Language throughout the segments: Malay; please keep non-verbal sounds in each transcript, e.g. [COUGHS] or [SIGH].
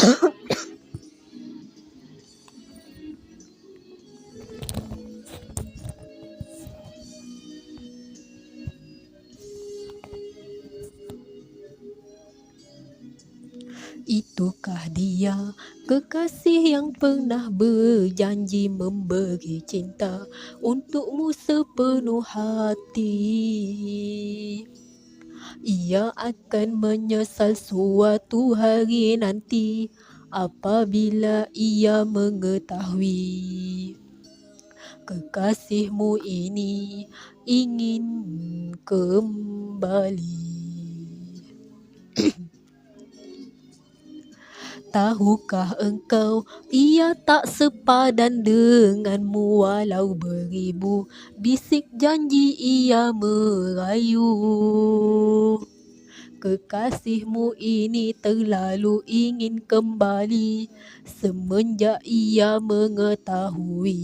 [COUGHS] Itukah dia kekasih yang pernah berjanji memberi cinta untukmu sepenuh hati Ia akan menyesal suatu hari nanti apabila ia mengetahui Kekasihmu ini ingin kembali. [CLEARS THROAT] Tahukah engkau ia tak sepadan denganmu walau beribu bisik janji ia merayu Kekasihmu ini terlalu ingin kembali semenjak ia mengetahui.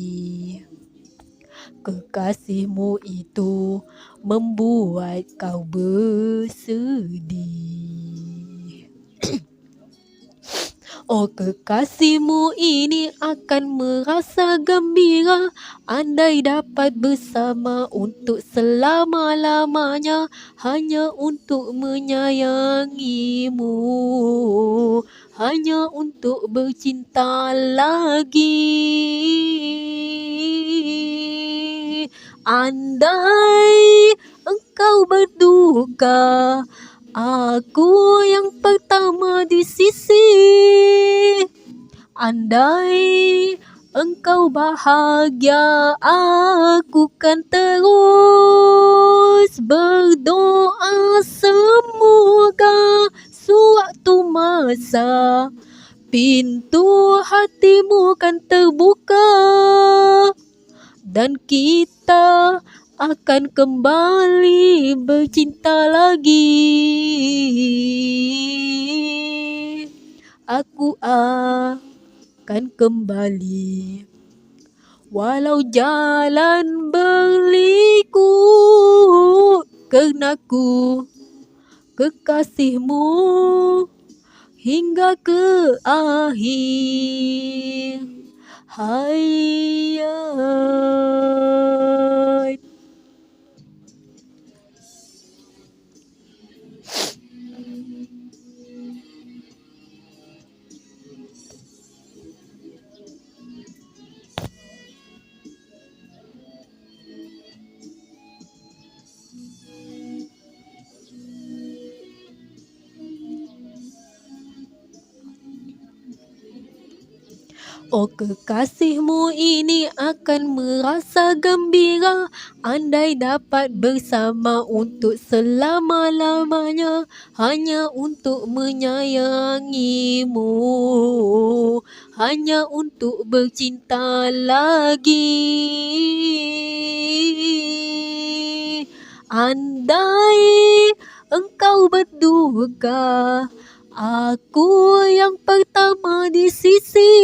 Kekasihmu itu membuat kau bersedih [CLEARS THROAT] Oh kekasihmu ini akan merasa gembira. Andai dapat bersama untuk selama-lamanya Hanya untuk menyayangimu. Hanya untuk bercinta lagi. Andai engkau berduka Aku yang pertama di sisi Andai engkau bahagia Aku kan terus berdoa Semoga suatu masa Pintu hatimu kan terbuka Dan kita akan kembali bercinta lagi. Aku akan kembali. Walau jalan berliku Kerana ku kekasihmu Hingga ke akhir. Hayat Oh kekasihmu ini akan merasa gembira. Andai dapat bersama untuk selama-lamanya Hanya untuk menyayangimu. Hanya untuk bercinta lagi. Andai engkau berduka Aku yang pertama di sisi.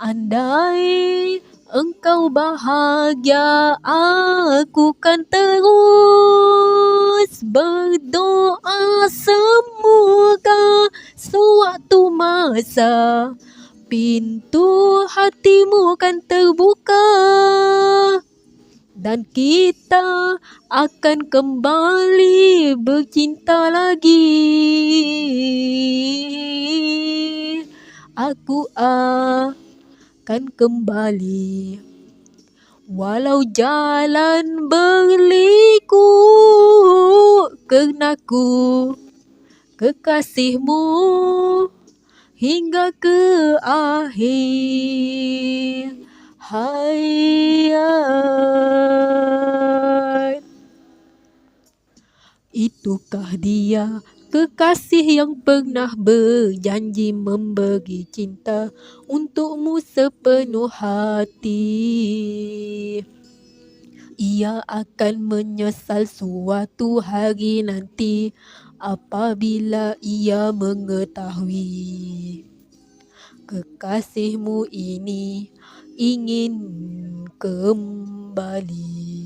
Andai engkau bahagia Aku kan terus berdoa Semoga suatu masa Pintu hatimu kan terbuka dan kita akan kembali bercinta lagi. Aku akan kembali walau jalan berliku kerana ku kekasihmu hingga ke akhir hayat Itukah dia kekasih yang pernah berjanji memberi cinta untukmu sepenuh hati? Ia akan menyesal suatu hari nanti apabila ia mengetahui Kekasihmu ini ingin kembali.